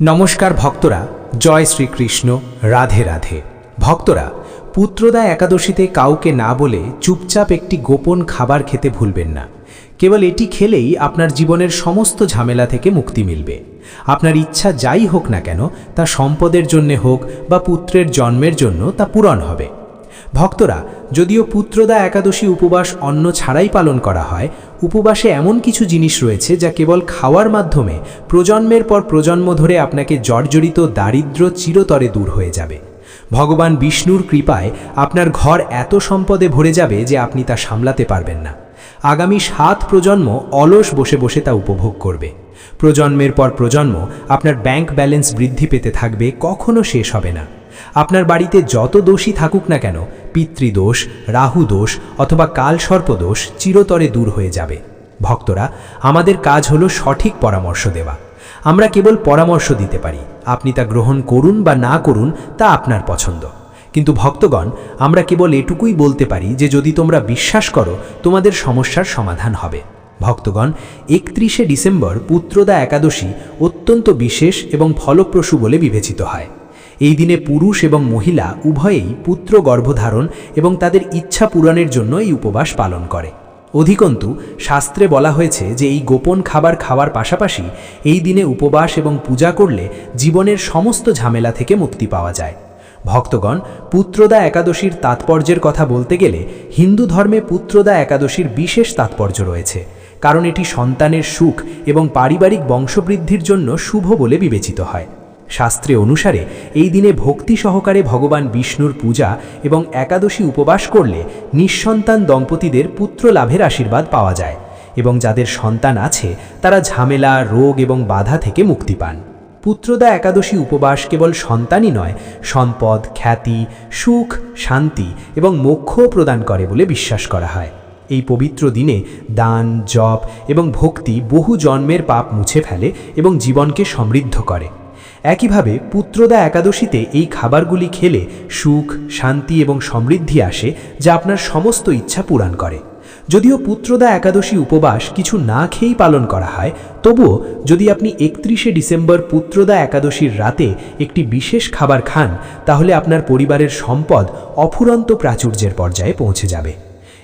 নমস্কার ভক্তরা, জয় শ্রীকৃষ্ণ, রাধে রাধে। ভক্তরা, পুত্রদা একাদশীতে কাউকে না বলে চুপচাপ একটি গোপন খাবার খেতে ভুলবেন না। কেবল এটি খেলেই আপনার জীবনের সমস্ত ঝামেলা থেকে মুক্তি মিলবে। আপনার ইচ্ছা যাই হোক না কেন, তা সম্পদের জন্যে হোক বা পুত্রের জন্মের জন্য তা পূরণ হবে। ভক্তরা, যদিও পুত্রদা একাদশী উপবাস অন্ন ছাড়াই পালন করা হয় উপবাসে এমন কিছু জিনিস রয়েছে যা কেবল খাওয়ার মাধ্যমে প্রজন্মের পর প্রজন্ম ধরে আপনাকে জর্জরিত, দারিদ্র, চিরতরে দূর হয়ে যাবে। ভগবান বিষ্ণুর কৃপায় আপনার ঘর এত সম্পদে ভরে যাবে যে আপনি তা সামলাতে পারবেন না। আগামী সাত প্রজন্ম অলস বসে বসে তা উপভোগ করবে। প্রজন্মের পর প্রজন্ম আপনার ব্যাংক ব্যালেন্স বৃদ্ধি পেতে থাকবে, কখনো শেষ হবে না। আপনার বাড়িতে যত দোষী থাকুক না কেন, পিতৃদোষ রাহু দোষ অথবা কালসর্প দোষ চিরতরে দূর হয়ে যাবে। ভক্তরা, আমাদের কাজ হলো সঠিক পরামর্শ দেওয়া। আমরা কেবল পরামর্শ দিতে পারি। আপনি তা গ্রহণ করুন বা না করুন, তা আপনার পছন্দ। কিন্তু ভক্তগণ, আমরা কেবল এটুকুই বলতে পারি যে যদি তোমরা বিশ্বাস করো, তোমাদের সমস্যার সমাধান হবে। ভক্তগণ, একত্রিশে ডিসেম্বর পুত্রদা একাদশী অত্যন্ত বিশেষ এবং ফলপ্রসূ বলে বিবেচিত হয়। এই দিনে পুরুষ এবং মহিলা উভয়েই পুত্র গর্ভধারণ এবং তাদের ইচ্ছা পূরণের জন্য এই উপবাস পালন করে। অধিকন্তু, শাস্ত্রে বলা হয়েছে যে এই গোপন খাবার খাওয়ার পাশাপাশি এই দিনে উপবাস এবং পূজা করলে জীবনের সমস্ত ঝামেলা থেকে মুক্তি পাওয়া যায়। ভক্তগণ, পুত্রদা একাদশীর তাৎপর্যের কথা বলতে গেলে হিন্দু ধর্মে পুত্রদা একাদশীর বিশেষ তাৎপর্য রয়েছে, কারণ এটি সন্তানের সুখ এবং পারিবারিক বংশবৃদ্ধির জন্য শুভ বলে বিবেচিত হয়। শাস্ত্রে অনুসারে, এই দিনে ভক্তি সহকারে ভগবান বিষ্ণুর পূজা এবং একাদশী উপবাস করলে নিঃসন্তান দম্পতিদের পুত্র লাভের আশীর্বাদ পাওয়া যায় এবং যাদের সন্তান আছে, তারা ঝামেলা, রোগ এবং বাধা থেকে মুক্তি পান। পুত্রদা একাদশী উপবাস কেবল সন্তানই নয়, সম্পদ, খ্যাতি, সুখ, শান্তি এবং মোক্ষও প্রদান করে বলে বিশ্বাস করা হয়। এই পবিত্র দিনে দান, জপ এবং ভক্তি বহু জন্মের পাপ মুছে ফেলে এবং জীবনকে সমৃদ্ধ করে। একইভাবে পুত্রদা একাদশীতে এই খাবারগুলি খেলে সুখ, শান্তি এবং সমৃদ্ধি আসে, যা আপনার সমস্ত ইচ্ছা পূরণ করে। যদিও পুত্রদা একাদশী উপবাস কিছু না খেয়েই পালন করা হয়, তবুও যদি আপনি একত্রিশে ডিসেম্বর পুত্রদা একাদশীর রাতে একটি বিশেষ খাবার খান, তাহলে আপনার পরিবারের সম্পদ অফুরন্ত প্রাচুর্যের পর্যায়ে পৌঁছে যাবে।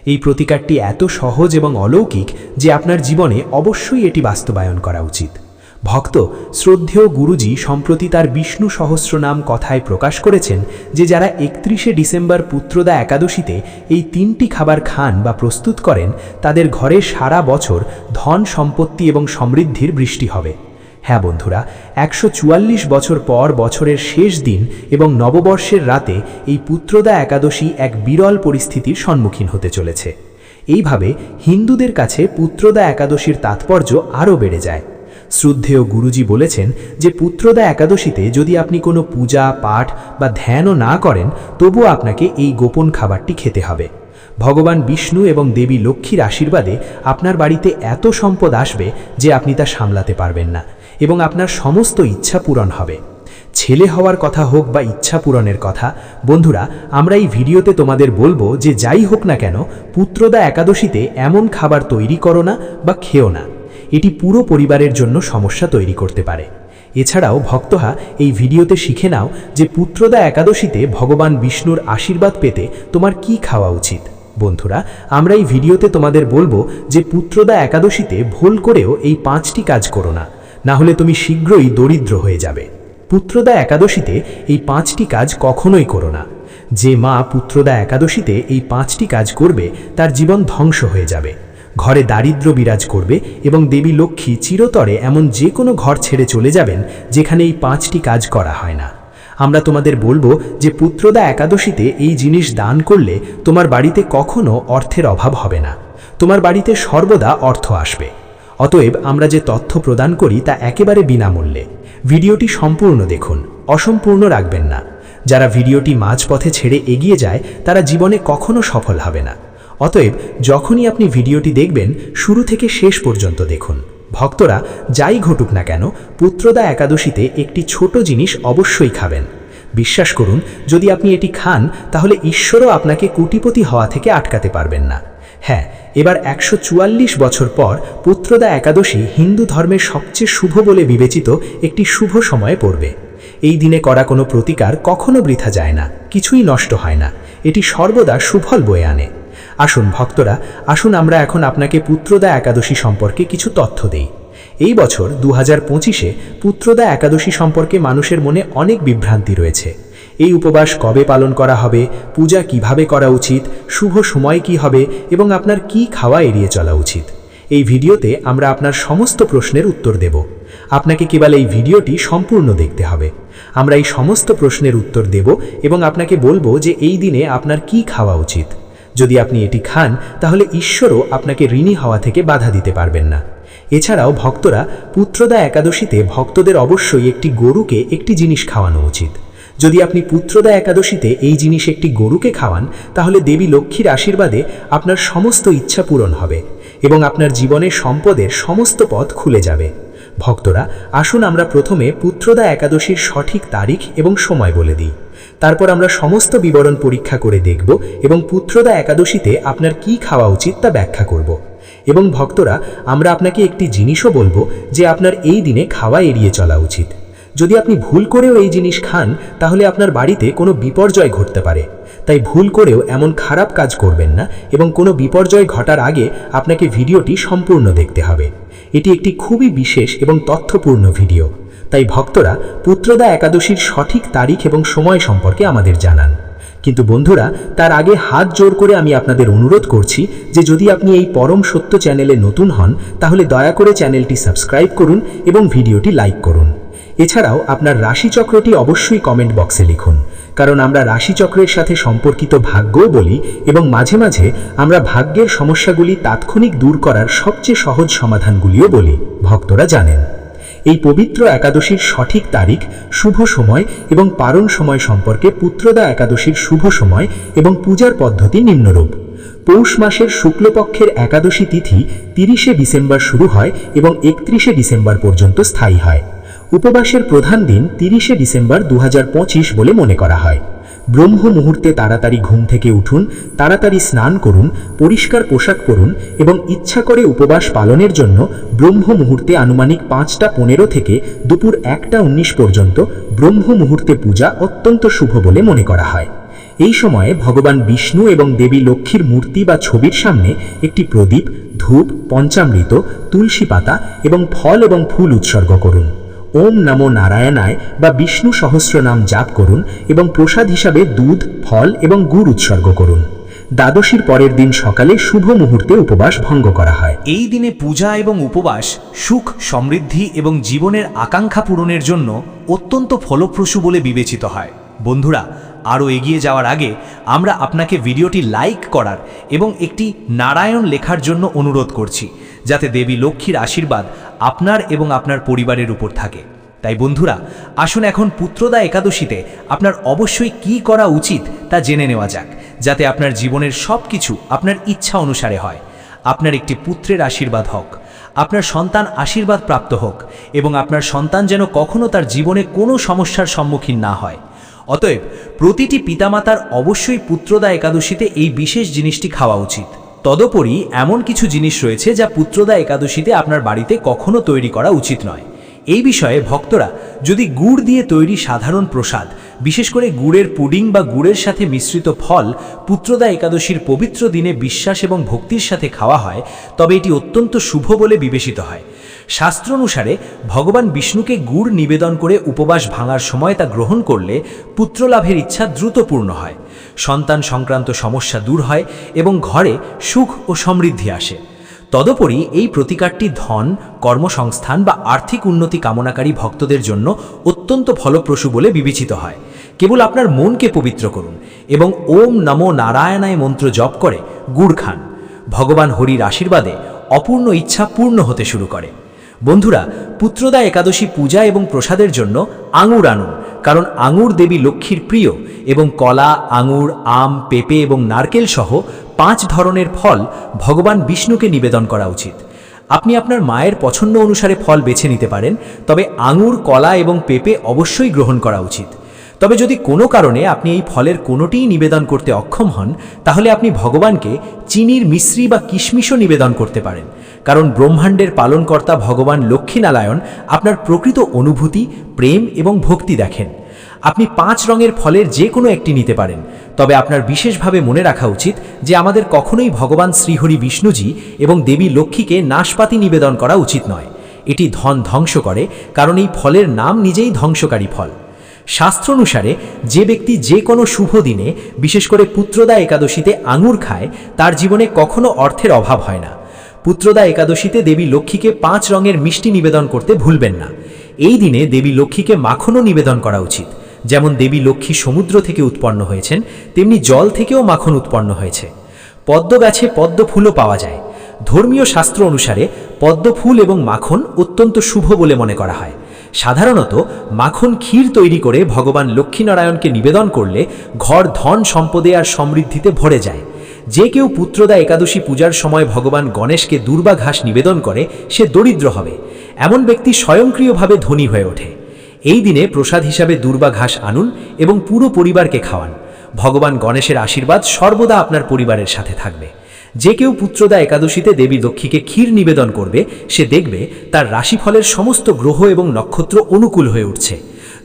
এই প্রতিকারটি এত সহজ এবং অলৌকিক যে আপনার জীবনে অবশ্যই এটি বাস্তবায়ন করা উচিত। ভক্ত শ্রদ্ধেয় গুরুজি সম্প্রতি তার বিষ্ণু সহস্রনাম কথায় প্রকাশ করেছেন যে যারা একত্রিশে ডিসেম্বর পুত্রদা একাদশীতে এই তিনটি খাবার খান বা প্রস্তুত করেন, তাদের ঘরে সারা বছর ধন সম্পত্তি এবং সমৃদ্ধির বৃষ্টি হবে। হ্যাঁ বন্ধুরা, একশো চুয়াল্লিশ বছর পর বছরের শেষ দিন এবং নববর্ষের রাতে এই পুত্রদা একাদশী এক বিরল পরিস্থিতির সম্মুখীন হতে চলেছে। এইভাবে হিন্দুদের কাছে পুত্রদা একাদশীর তাৎপর্য আরও বেড়ে যায়। শ্রদ্ধেয় গুরুজি বলেছেন যে পুত্রদা একাদশীতে যদি আপনি কোনো পূজা, পাঠ বা ধ্যানও না করেন, তবুও আপনাকে এই গোপন খাবারটি খেতে হবে। ভগবান বিষ্ণু এবং দেবী লক্ষ্মীর আশীর্বাদে আপনার বাড়িতে এত সম্পদ আসবে যে আপনি তা সামলাতে পারবেন না এবং আপনার সমস্ত ইচ্ছা পূরণ হবে। ছেলে হওয়ার কথা হোক বা ইচ্ছা পূরণের কথা, বন্ধুরা, আমরা এই ভিডিওতে তোমাদের বলব যে যাই হোক না কেন, পুত্রদা একাদশীতে এমন খাবার তৈরি করো না বা খেও না। এটি পুরো পরিবারের জন্য সমস্যা তৈরি করতে পারে। এছাড়াও ভক্তহা এই ভিডিওতে শিখে নাও যে পুত্রদা একাদশীতে ভগবান বিষ্ণুর আশীর্বাদ পেতে তোমার কি খাওয়া উচিত। বন্ধুরা, আমরা এই ভিডিওতে তোমাদের বলব যে পুত্রদা একাদশীতে ভুল করেও এই পাঁচটি কাজ করো না না হলে তুমি শীঘ্রই দরিদ্র হয়ে যাবে। পুত্রদা একাদশীতে এই পাঁচটি কাজ কখনোই করো না। যে মা পুত্রদা একাদশীতে এই পাঁচটি কাজ করবে, তার জীবন ধ্বংস হয়ে যাবে। ঘরে দারিদ্র বিরাজ করবে এবং দেবী লক্ষ্মী চিরতরে এমন যে কোনো ঘর ছেড়ে চলে যাবেন যেখানে এই পাঁচটি কাজ করা হয় না। আমরা তোমাদের বলব যে পুত্রদা একাদশীতে এই জিনিস দান করলে তোমার বাড়িতে কখনো অর্থের অভাব হবে না। তোমার বাড়িতে সর্বদা অর্থ আসবে। অতএব আমরা যে তথ্য প্রদান করি তা একেবারে বিনামূল্যে। ভিডিওটি সম্পূর্ণ দেখুন, অসম্পূর্ণ রাখবেন না। যারা ভিডিওটি মাঝপথে ছেড়ে এগিয়ে যায়, তারা জীবনে কখনো সফল হবে না। অতএব যখনই আপনি ভিডিওটি দেখবেন, শুরু থেকে শেষ পর্যন্ত দেখুন। ভক্তরা যাই ঘটুক না কেন, পুত্রদা একাদশীতে একটি ছোট জিনিস অবশ্যই খাবেন। বিশ্বাস করুন, যদি আপনি এটি খান, তাহলে ঈশ্বরও আপনাকে কোটিপতি হওয়া থেকে আটকাতে পারবেন না। হ্যাঁ এবার একশো চুয়াল্লিশ বছর পর পুত্রদা একাদশী হিন্দু ধর্মের সবচেয়ে শুভ বলে বিবেচিত একটি শুভ সময়ে পড়বে। এই দিনে করা কোনো প্রতিকার কখনো বৃথা যায় না, কিছুই নষ্ট হয় না। এটি সর্বদা সুফল বয়ে আনে। আসুন ভক্তরা, আসুন আমরা এখন আপনাকে পুত্রদা একাদশী সম্পর্কে কিছু তথ্য দেই। এই বছর দু হাজার পঁচিশে পুত্রদা একাদশী সম্পর্কে মানুষের মনে অনেক বিভ্রান্তি রয়েছে। এই উপবাস কবে পালন করা হবে, পূজা কীভাবে করা উচিত, শুভ সময় কি হবে এবং আপনার কি খাওয়া এড়িয়ে চলা উচিত? এই ভিডিওতে আমরা আপনার সমস্ত প্রশ্নের উত্তর দেব। আপনাকে কেবল এই ভিডিওটি সম্পূর্ণ দেখতে হবে। আমরা এই সমস্ত প্রশ্নের উত্তর দেব এবং আপনাকে বলব যে এই দিনে আপনার কি খাওয়া উচিত। যদি আপনি এটি খান, তাহলে ঈশ্বরও আপনাকে ঋণী হওয়া থেকে বাধা দিতে পারবেন না। এছাড়াও ভক্তরা পুত্রদা একাদশীতে ভক্তদের অবশ্যই একটি গরুকে একটি জিনিস খাওয়ানো উচিত। যদি আপনি পুত্রদা একাদশীতে এই জিনিস একটি গরুকে খাওয়ান, তাহলে দেবী লক্ষ্মীর আশীর্বাদে আপনার সমস্ত ইচ্ছা পূরণ হবে এবং আপনার জীবনে সম্পদের সমস্ত পথ খুলে যাবে। ভক্তরা, আসুন আমরা প্রথমে পুত্রদা একাদশীর সঠিক তারিখ এবং সময় বলে দিই। তারপর আমরা সমস্ত বিবরণ পরীক্ষা করে দেখব এবং পুত্রদা একাদশীতে আপনার কি খাওয়া উচিত তা ব্যাখ্যা করব। এবং ভক্তরা, আমরা আপনাকে একটি জিনিসও বলব যে আপনার এই দিনে খাওয়া এড়িয়ে চলা উচিত। যদি আপনি ভুল করেও এই জিনিস খান, তাহলে আপনার বাড়িতে কোনো বিপর্যয় ঘটতে পারে। তাই ভুল করেও এমন খারাপ কাজ করবেন না এবং কোনো বিপর্যয় ঘটার আগে আপনাকে ভিডিওটি সম্পূর্ণ দেখতে হবে। এটি একটি খুবই বিশেষ এবং তথ্যপূর্ণ ভিডিও। তাই ভক্তরা পুত্রদা একাদশীর সঠিক তারিখ এবং সময় সম্পর্কে আমাদের জানান। কিন্তু বন্ধুরা, তার আগে হাত জোর করে আমি আপনাদের অনুরোধ করছি যে যদি আপনি এই পরম সত্য চ্যানেলে নতুন হন, তাহলে দয়া করে চ্যানেলটি সাবস্ক্রাইব করুন এবং ভিডিওটি লাইক করুন। এছাড়াও আপনার রাশিচক্রটি অবশ্যই কমেন্ট বক্সে লিখুন, কারণ আমরা রাশিচক্রের সাথে সম্পর্কিত ভাগ্যও বলি এবং মাঝে মাঝে আমরা ভাগ্যের সমস্যাগুলি তাৎক্ষণিক দূর করার সবচেয়ে সহজ সমাধানগুলিও বলি, ভক্তরা জানেন। এই পবিত্র একাদশীর সঠিক তারিখ, শুভ সময় এবং পারণ সময় সম্পর্কে পুত্রদা একাদশীর শুভ সময় এবং পূজার পদ্ধতি নিম্নরূপ। পৌষ মাসের শুক্লপক্ষের একাদশী তিথি তিরিশে ডিসেম্বর শুরু হয় এবং একত্রিশে ডিসেম্বর পর্যন্ত স্থায়ী হয়। উপবাসের প্রধান দিন তিরিশে ডিসেম্বর দু হাজার পঁচিশ বলে মনে করা হয়। ব্রহ্ম মুহূর্তে তাড়াতাড়ি ঘুম থেকে উঠুন, তাড়াতাড়ি স্নান করুন, পরিষ্কার পোশাক পরুন এবং ইচ্ছা করে উপবাস পালনের জন্য ব্রহ্ম মুহূর্তে আনুমানিক পাঁচটা পনেরো থেকে দুপুর একটা উনিশ পর্যন্ত ব্রহ্ম মুহূর্তে পূজা অত্যন্ত শুভ বলে মনে করা হয়। এই সময়ে ভগবান বিষ্ণু এবং দেবী লক্ষ্মীর মূর্তি বা ছবির সামনে একটি প্রদীপ, ধূপ, পঞ্চামৃত, তুলসী পাতা এবং ফল এবং ফুল উৎসর্গ করুন। ওম নমো নারায়ণায় বা বিষ্ণু সহস্র নাম জাপ করুন এবং প্রসাদ হিসাবে দুধ, ফল এবং গুড় উৎসর্গ করুন। দ্বাদশীর পরের দিন সকালে শুভ মুহূর্তে উপবাস ভঙ্গ করা হয়। এই দিনে পূজা এবং উপবাস সুখ, সমৃদ্ধি এবং জীবনের আকাঙ্ক্ষা পূরণের জন্য অত্যন্ত ফলপ্রসূ বলে বিবেচিত হয়। বন্ধুরা, আরও এগিয়ে যাওয়ার আগে আমরা আপনাকে ভিডিওটি লাইক করার এবং একটি নারায়ণ লেখার জন্য অনুরোধ করছি। যাতে দেবী লক্ষ্মীর আশীর্বাদ আপনার এবং আপনার পরিবারের উপর থাকে। তাই বন্ধুরা, আসুন এখন পুত্রদা একাদশীতে আপনার অবশ্যই কি করা উচিত তা জেনে নেওয়া যাক, যাতে আপনার জীবনের সব কিছু আপনার ইচ্ছা অনুসারে হয়। আপনার একটি পুত্রের আশীর্বাদ হোক, আপনার সন্তান আশীর্বাদ প্রাপ্ত হোক এবং আপনার সন্তান যেন কখনও তার জীবনে কোনো সমস্যার সম্মুখীন না হয়। অতএব প্রতিটি পিতামাতার অবশ্যই পুত্রদা একাদশীতে এই বিশেষ জিনিসটি খাওয়া উচিত। তদুপরি এমন কিছু জিনিস রয়েছে যা পুত্রদা একাদশীতে আপনার বাড়িতে কখনো তৈরি করা উচিত নয়। এই বিষয়ে ভক্তরা যদি গুড় দিয়ে তৈরি সাধারণ প্রসাদ, বিশেষ করে গুড়ের পুডিং বা গুড়ের সাথে মিশ্রিত ফল পুত্রদা একাদশীর পবিত্র দিনে বিশ্বাস এবং ভক্তির সাথে খাওয়া হয়, তবে এটি অত্যন্ত শুভ বলে বিবেচিত হয়। শাস্ত্র অনুসারে ভগবান বিষ্ণুকে গুড় নিবেদন করে উপবাস ভাঙার সময় তা গ্রহণ করলে পুত্রলাভের ইচ্ছা দ্রুত পূর্ণ হয়। সন্তান সংক্রান্ত সমস্যা দূর হয় এবং ঘরে সুখ ও সমৃদ্ধি আসে। তদুপরি এই প্রতিকারটি ধন, কর্মসংস্থান বা আর্থিক উন্নতি কামনাকারী ভক্তদের জন্য অত্যন্ত ফলপ্রসূ বলে বিবেচিত হয়। কেবল আপনার মনকে পবিত্র করুন এবং ওম নমো নারায়ণায় মন্ত্র জপ করে গুড় খান। ভগবান হরির আশীর্বাদে অপূর্ণ ইচ্ছা পূর্ণ হতে শুরু করে। বন্ধুরা, পুত্রদা একাদশী পূজা এবং প্রসাদের জন্য আঙুর আনুন, কারণ আঙুর দেবী লক্ষ্মীর প্রিয় এবং কলা, আঙুর, আম, পেঁপে এবং নারকেল সহ পাঁচ ধরনের ফল ভগবান বিষ্ণুকে নিবেদন করা উচিত। আপনি আপনার মায়ের পছন্দ অনুসারে ফল বেছে নিতে পারেন, তবে আঙুর, কলা এবং পেঁপে অবশ্যই গ্রহণ করা উচিত। তবে যদি কোনো কারণে আপনি এই ফলের কোনোটিই নিবেদন করতে অক্ষম হন, তাহলে আপনি ভগবানকে চিনির মিশ্রি বা কিশমিশও নিবেদন করতে পারেন। কারণ ব্রহ্মাণ্ডের পালনকর্তা ভগবান লক্ষ্মীনারায়ণ আপনার প্রকৃত অনুভূতি, প্রেম এবং ভক্তি দেখেন। আপনি পাঁচ রঙের ফলের যে কোনো একটি নিতে পারেন। তবে আপনার বিশেষভাবে মনে রাখা উচিত যে আমাদের কখনোই ভগবান শ্রীহরি বিষ্ণুজি এবং দেবী লক্ষ্মীকে নাশপাতি নিবেদন করা উচিত নয়। এটি ধন ধ্বংস করে, কারণ এই ফলের নাম নিজেই ধ্বংসকারী ফল। শাস্ত্র অনুসারে যে ব্যক্তি যে কোনো শুভ দিনে, বিশেষ করে পুত্রদা একাদশীতে আঙুর খায়, তার জীবনে কখনো অর্থের অভাব হয় না। পুত্রদা একাদশীতে দেবী লক্ষ্মীকে পাঁচ রঙের মিষ্টি নিবেদন করতে ভুলবেন না। এই দিনে দেবী লক্ষ্মীকে মাখনও নিবেদন করা উচিত। যেমন দেবী লক্ষ্মী সমুদ্র থেকে উৎপন্ন হয়েছেন, তেমনি জল থেকেও মাখন উৎপন্ন হয়েছে। পদ্ম গাছে পদ্ম ফুলও পাওয়া যায়। ধর্মীয় শাস্ত্র অনুসারে পদ্ম ফুল এবং মাখন অত্যন্ত শুভ বলে মনে করা হয়। সাধারণত মাখন ক্ষীর তৈরি করে ভগবান লক্ষ্মীনারায়ণকে নিবেদন করলে ঘর ধন সম্পদে আর সমৃদ্ধিতে ভরে যায়। যে কেউ পুত্রদা একাদশী পূজার সময় ভগবান গণেশকে দুর্বা ঘাস নিবেদন করে, সে দরিদ্র হবে। এমন ব্যক্তি স্বয়ংক্রিয়ভাবে ধনী হয়ে ওঠে। এই দিনে প্রসাদ হিসাবে দুর্বা ঘাস আনুন এবং পুরো পরিবারকে খাওয়ান। ভগবান গণেশের আশীর্বাদ সর্বদা আপনার পরিবারের সাথে থাকবে। যে কেউ পুত্রদা একাদশীতে দেবী লক্ষ্মীকে ক্ষীর নিবেদন করবে, সে দেখবে তার রাশিফলের সমস্ত গ্রহ এবং নক্ষত্র অনুকূল হয়ে উঠছে।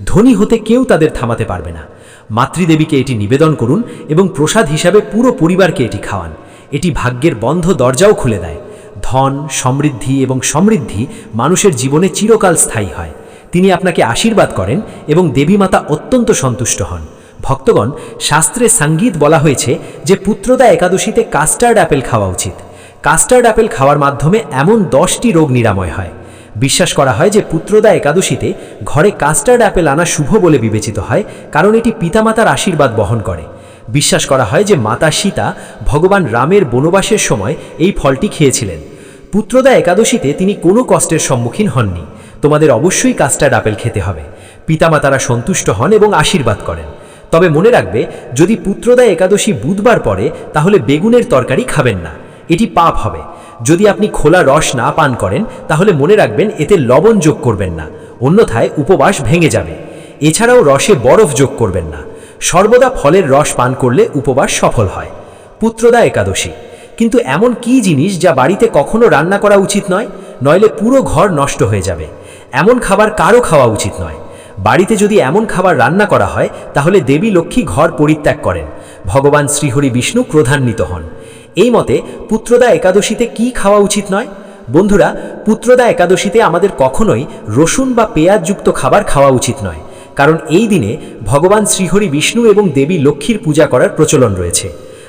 ধনী হতে কেউ তাদের থামাতে পারবে না। মাতৃদেবীকে এটি নিবেদন করুন এবং প্রসাদ হিসাবে পুরো পরিবারকে এটি খাওয়ান। এটি ভাগ্যের বন্ধ দরজাও খুলে দেয়। ধন, সমৃদ্ধি এবং সমৃদ্ধি মানুষের জীবনে চিরকাল স্থায়ী হয়। তিনি আপনাকে আশীর্বাদ করেন এবং দেবী মাতা অত্যন্ত সন্তুষ্ট হন। ভক্তগণ, শাস্ত্রে সংগীত বলা হয়েছে যে পুত্রদা একাদশীতে কাস্টার্ড অ্যাপেল খাওয়া উচিত। কাস্টার্ড অ্যাপেল খাওয়ার মাধ্যমে এমন দশটি রোগ নিরাময় হয়। বিশ্বাস করা হয় যে পুত্রদা একাদশীতে ঘরে কাস্টার্ড অ্যাপেল আনা শুভ বলে বিবেচিত হয়, কারণ এটি পিতামাতার আশীর্বাদ বহন করে। বিশ্বাস করা হয় যে মাতা সীতা ভগবান রামের বনবাসের সময় এই ফলটি খেয়েছিলেন। পুত্রদা একাদশীতে তিনি কোনো কষ্টের সম্মুখীন হননি। তোমাদের অবশ্যই কাস্টার্ড আপেল খেতে হবে। পিতামাতারা সন্তুষ্ট হন এবং আশীর্বাদ করেন। তবে মনে রাখবে, যদি পুত্রদা একাদশী বুধবার পড়ে, তাহলে বেগুনের তরকারি খাবেন না। এটি পাপ হবে। যদি আপনি খোলা রস না পান করেন, তাহলে মনে রাখবেন এতে লবণ যোগ করবেন না। অন্যথায় উপবাস ভেঙে যাবে। এছাড়াও রসে বরফ যোগ করবেন না। সর্বদা ফলের রস পান করলে উপবাস সফল হয়। পুত্রদা একাদশী। কিন্তু এমন কি জিনিস যা বাড়িতে কখনো রান্না করা উচিত নয়? নইলে পুরো ঘর নষ্ট হয়ে যাবে। এমন খাবার কারও খাওয়া উচিত নয়। বাড়িতে যদি এমন খাবার রান্না করা হয়, তাহলে দেবী লক্ষ্মী ঘর পরিত্যাগ করেন। ভগবান শ্রীহরি বিষ্ণু ক্রোধান্বিত হন। এই মতে, পুত্রদা একাদশীতে কি খাওয়া উচিত নয়? বন্ধুরা, পুত্রদা একাদশীতে আমাদের কখনোই রসুন বা পেঁয়াজযুক্ত খাবার খাওয়া উচিত নয়, কারণ এই দিনে ভগবান শ্রীহরি বিষ্ণু এবং দেবী লক্ষ্মীর পূজা করার প্রচলন রয়েছে।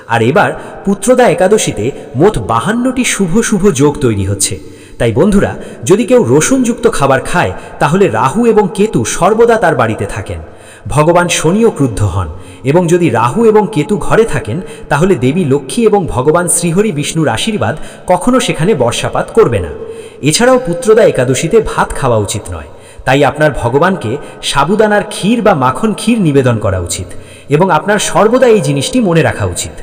আর এবার, পুত্রদা একাদশীতে মোট বাহান্নটি শুভ শুভ যোগ তৈরি হচ্ছে। তাই বন্ধুরা, যদি কেউ রসুনযুক্ত খাবার খায়, তাহলে রাহু এবং কেতু সর্বদা তার বাড়িতে থাকেন। ভগবান শনিও ক্রুদ্ধ হন, এবং যদি রাহু এবং কেতু ঘরে থাকেন, তাহলে দেবী লক্ষ্মী এবং ভগবান শ্রীহরি বিষ্ণুর আশীর্বাদ কখনো সেখানে বর্ষাপাত করবে না। এছাড়াও পুত্রদা একাদশীতে ভাত খাওয়া উচিত নয়। তাই আপনার ভগবানকে সাবুদানার ক্ষীর বা মাখন ক্ষীর নিবেদন করা উচিত, এবং আপনার সর্বদা এই জিনিসটি মনে রাখা উচিত।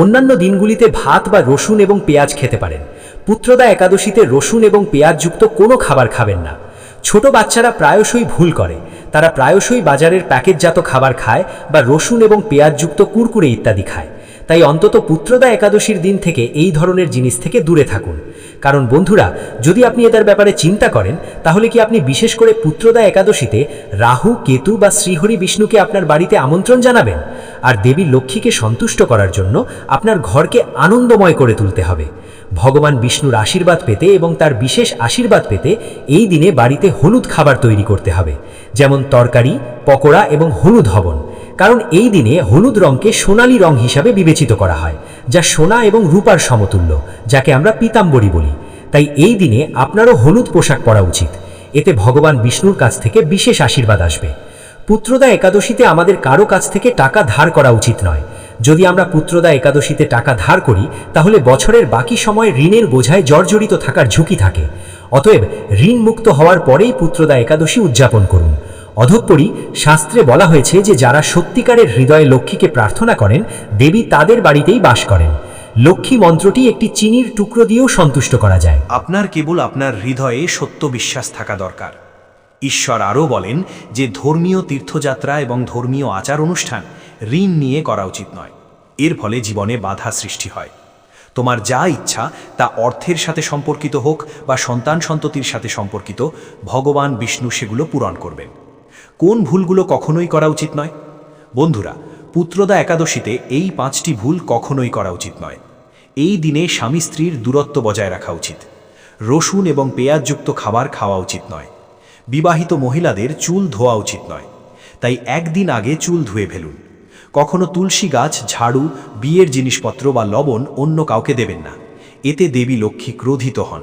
অন্যান্য দিনগুলিতে ভাত বা রসুন এবং পেঁয়াজ খেতে পারেন। পুত্রদা একাদশীতে রসুন এবং পেঁয়াজযুক্ত কোনো খাবার খাবেন না। ছোট বাচ্চারা প্রায়শই ভুল করে। তারা প্রায়শই বাজারের প্যাকেটজাত খাবার খায় বা রসুন এবং পেঁয়াজযুক্ত কুরকুরে ইত্যাদি খায়। তাই অন্তত পুত্রদা একাদশীর দিন থেকে এই ধরনের জিনিস থেকে দূরে থাকুন। কারণ বন্ধুরা, যদি আপনি এদের ব্যাপারে চিন্তা করেন, তাহলে কি আপনি বিশেষ করে পুত্রদা একাদশীতে রাহু, কেতু বা শ্রীহরি বিষ্ণুকে আপনার বাড়িতে আমন্ত্রণ জানাবেন? আর দেবী লক্ষ্মীকে সন্তুষ্ট করার জন্য আপনার ঘরকে আনন্দময় করে তুলতে হবে। ভগবান বিষ্ণুর আশীর্বাদ পেতে এবং তার বিশেষ আশীর্বাদ পেতে এই দিনে বাড়িতে হলুদ খাবার তৈরি করতে হবে, যেমন তরকারি, পকোড়া এবং হলুদ হবন। কারণ এই দিনে হলুদ রঙকে সোনালি রং হিসাবে বিবেচিত করা হয়, যা সোনা এবং রূপার সমতুল্য, যাকে আমরা পিতাম্বরী বলি। তাই এই দিনে আপনারও হলুদ পোশাক পরা উচিত। এতে ভগবান বিষ্ণুর কাছ থেকে বিশেষ আশীর্বাদ আসবে। পুত্রদা একাদশীতে আমাদের কারও কাছ থেকে টাকা ধার করা উচিত নয়। যদি আমরা পুত্রদা একাদশীতে টাকা ধার করি, তাহলে বছরের বাকি সময় ঋণের বোঝায় জর্জরিত থাকার ঝুঁকি থাকে। অতএব ঋণ মুক্ত হওয়ার পরেই পুত্রদা একাদশী উদযাপন করুন। অধঃপরি শাস্ত্রে বলা হয়েছে যে, যারা সত্যিকারের হৃদয়ে লক্ষ্মীকে প্রার্থনা করেন, দেবী তাদের বাড়িতেই বাস করেন। লক্ষ্মী মন্ত্রটি একটি চিনির টুকরো দিয়েও সন্তুষ্ট করা যায়। আপনার কেবল আপনার হৃদয়ে সত্য বিশ্বাস থাকা দরকার। ঈশ্বর আরও বলেন যে, ধর্মীয় তীর্থযাত্রা এবং ধর্মীয় আচার অনুষ্ঠান ঋণ নিয়ে করা উচিত নয়। এর ফলে জীবনে বাধা সৃষ্টি হয়। তোমার যা ইচ্ছা, তা অর্থের সাথে সম্পর্কিত হোক বা সন্তান সন্ততির সাথে সম্পর্কিত, ভগবান বিষ্ণু সেগুলো পূরণ করবেন। কোন ভুলগুলো কখনোই করা উচিত নয়। বন্ধুরা, পুত্রদা একাদশীতে এই পাঁচটি ভুল কখনোই করা উচিত নয়। এই দিনে স্বামী স্ত্রীর দূরত্ব বজায় রাখা উচিত। রসুন এবং পেঁয়াজযুক্ত খাবার খাওয়া উচিত নয়। বিবাহিত মহিলাদের চুল ধোয়া উচিত নয়। তাই একদিন আগে চুল ধুয়ে ফেলুন। কখনো তুলসী গাছ, ঝাড়ু, বিয়ের জিনিসপত্র বা লবণ অন্য কাউকে দেবেন না। এতে দেবী লক্ষ্মী ক্রোধিত হন।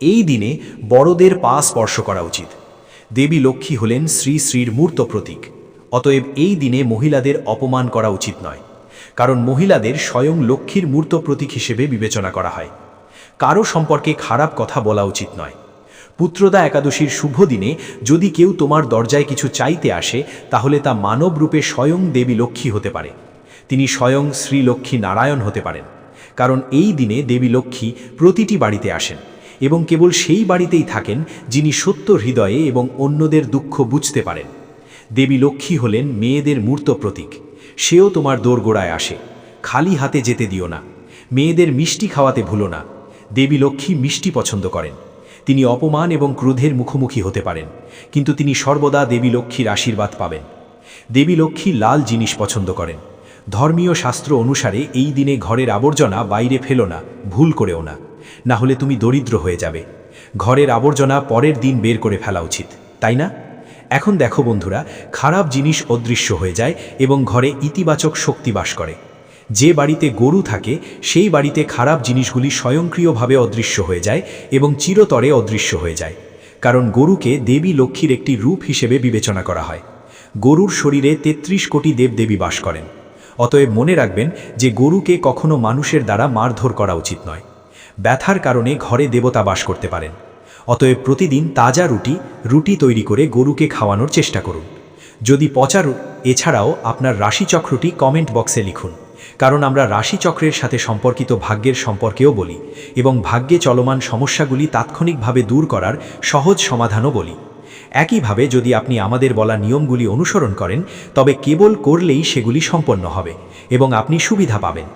এই দিনে বড়দের পা স্পর্শ করা উচিত। দেবী লক্ষ্মী হলেন শ্রী শ্রীর মূর্ত প্রতীক। অতএব এই দিনে মহিলাদের অপমান করা উচিত নয়। কারণ মহিলাদের স্বয়ং লক্ষ্মীর মূর্ত প্রতীক হিসেবে বিবেচনা করা হয়। কারও সম্পর্কে খারাপ কথা বলা উচিত নয়। পুত্রদা একাদশীর শুভ দিনে যদি কেউ তোমার দরজায় কিছু চাইতে আসে, তাহলে তা মানব রূপে স্বয়ং দেবী লক্ষ্মী হতে পারে। তিনি স্বয়ং শ্রীলক্ষ্মী নারায়ণ হতে পারেন। কারণ এই দিনে দেবী লক্ষ্মী প্রতিটি বাড়িতে আসেন এবং কেবল সেই বাড়িতেই থাকেন যিনি সত্য হৃদয়ে এবং অন্যদের দুঃখ বুঝতে পারেন। দেবী লক্ষ্মী হলেন মেয়েদের মূর্ত প্রতীক। সেও তোমার দোরগোড়ায় আসে। খালি হাতে যেতে দিও না। মেয়েদের মিষ্টি খাওয়াতে ভুলো না। দেবী লক্ষ্মী মিষ্টি পছন্দ করেন। তিনি অপমান এবং ক্রোধের মুখোমুখি হতে পারেন, কিন্তু তিনি সর্বদা দেবী লক্ষ্মীর আশীর্বাদ পাবেন। দেবী লক্ষ্মী লাল জিনিস পছন্দ করেন। ধর্মীয় শাস্ত্র অনুসারে এই দিনে ঘরের আবর্জনা বাইরে ফেলো না, ভুল করেও না। না হলে তুমি দরিদ্র হয়ে যাবে। ঘরের আবর্জনা পরের দিন বের করে ফেলা উচিত, তাই না? এখন দেখো বন্ধুরা, খারাপ জিনিস অদৃশ্য হয়ে যায় এবং ঘরে ইতিবাচক শক্তি বাস করে। যে বাড়িতে গরু থাকে, সেই বাড়িতে খারাপ জিনিসগুলি স্বয়ংক্রিয়ভাবে অদৃশ্য হয়ে যায় এবং চিরতরে অদৃশ্য হয়ে যায়। কারণ গরুকে দেবী লক্ষ্মীর একটি রূপ হিসেবে বিবেচনা করা হয়। গরুর শরীরে ৩৩ কোটি দেবদেবী বাস করেন। অতএব মনে রাখবেন যে গরুকে কখনো মানুষের দ্বারা মারধর করা উচিত নয়। ব্যথার কারণে ঘরে দেবতা বাস করতে পারেন। অতএব প্রতিদিন তাজা রুটি রুটি তৈরি করে গরুকে খাওয়ানোর চেষ্টা করুন। যদি পচা এছাড়াও আপনার রাশিচক্রটি কমেন্ট বক্সে লিখুন। কারণ আমরা রাশিচক্রের সাথে সম্পর্কিত ভাগ্যের সম্পর্কেও বলি এবং ভাগ্যে চলমান সমস্যাগুলি তাৎক্ষণিকভাবে দূর করার সহজ সমাধানও বলি। একইভাবে যদি আপনি আমাদের বলা নিয়মগুলি অনুসরণ করেন, তবে কেবল করলেই সেগুলি সম্পন্ন হবে এবং আপনি সুবিধা পাবেন।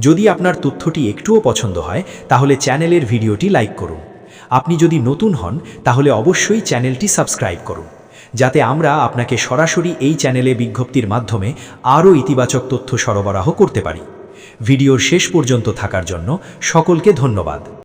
যদি আপনার তথ্যটি একটুও পছন্দ হয়, তাহলে চ্যানেলের ভিডিওটি লাইক করুন। আপনি যদি নতুন হন, তাহলে অবশ্যই চ্যানেলটি সাবস্ক্রাইব করুন। যাতে আমরা আপনাকে সরাসরি এই চ্যানেলে বিজ্ঞপ্তির মাধ্যমে আরও ইতিবাচক তথ্য সরবরাহ করতে পারি। ভিডিওর শেষ পর্যন্ত থাকার জন্য সকলকে ধন্যবাদ।